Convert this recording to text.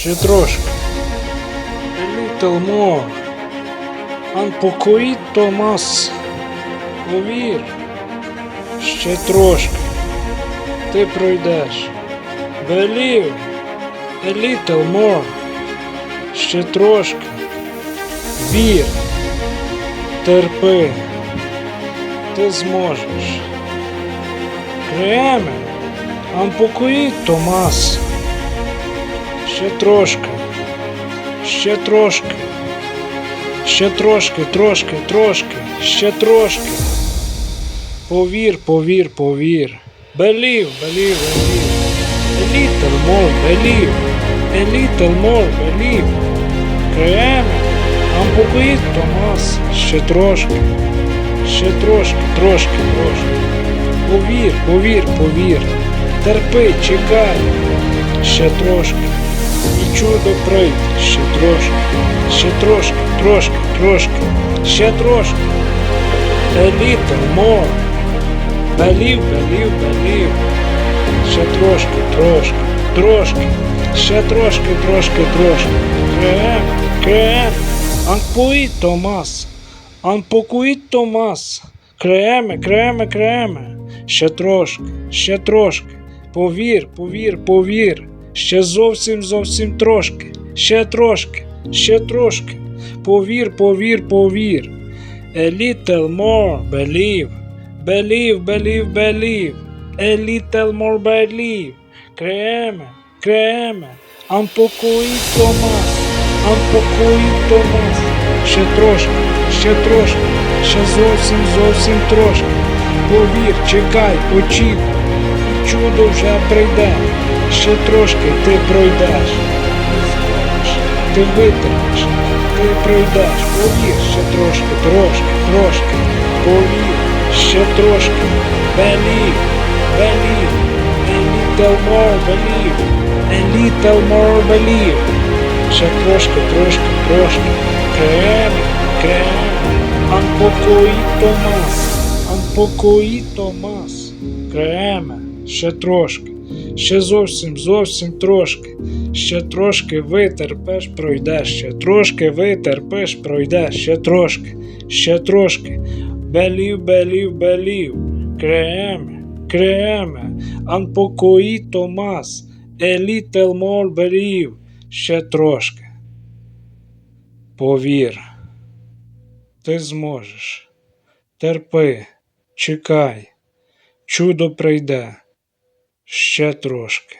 Ще трошки. Little more. Un poquito. Повір. Ще трошки. Ти пройдеш. Believe. A little. Ще трошки. Вір. Терпи. Ти зможеш. Креме. Un poquito más. Ще трошки. Ще трошки. Ще трошки, трошки, трошки. Ще трошки. Повір, повір, повір. Believe. A little more, believe. A little more, believe. Креме. Un poquito. Ще трошки. Ще трошки, трошки, трошки. Повір, повір, повір. Терпи, чекай. Ще трошки. І чудо прийде. Ще трошки. Ще трошки, трошки, трошки. Ще трошки. Little more. Believe, believe, believe. Ще трошки, трошки, трошки. Ще трошки, трошки, трошки. Крем, крем. Анпуї Томас. Анпокуї Томас. Креме, креме, креме. Ще трошки, ще трошки. Повір, повір, повір. Ще зовсім, зовсім трошки. Ще трошки, ще трошки. Повір, повір, повір. A little more, believe. Believe, believe, believe. A little more believe. Креме, креме. Un poquito más. Un. Ще трошки, ще трошки. Ще зовсім, зовсім трошки. Повір, чекай, очікуй. Чудо вже прийде. Ще трошки ти пройдеш. Ти витримаєш, ти пройдеш. Повір, ще трошки, трошки, трошки. Повір, ще трошки. Believe, believe. A little more believe. A little more believe. Ще трошки, трошки, трошки. Крем, крем. Más. Un poquito más. Креме. Ще трошки. Ще зовсім, зовсім трошки. Ще трошки витерпеш, пройдеш. Ще трошки витерпеш, пройдеш. Ще трошки. Ще трошки. Белів, белів, белів. Креме. Креме. Más. A little more believe. Ще трошки. Повір. Ти зможеш. Терпи, чекай. Чудо прийде. Ще трошки.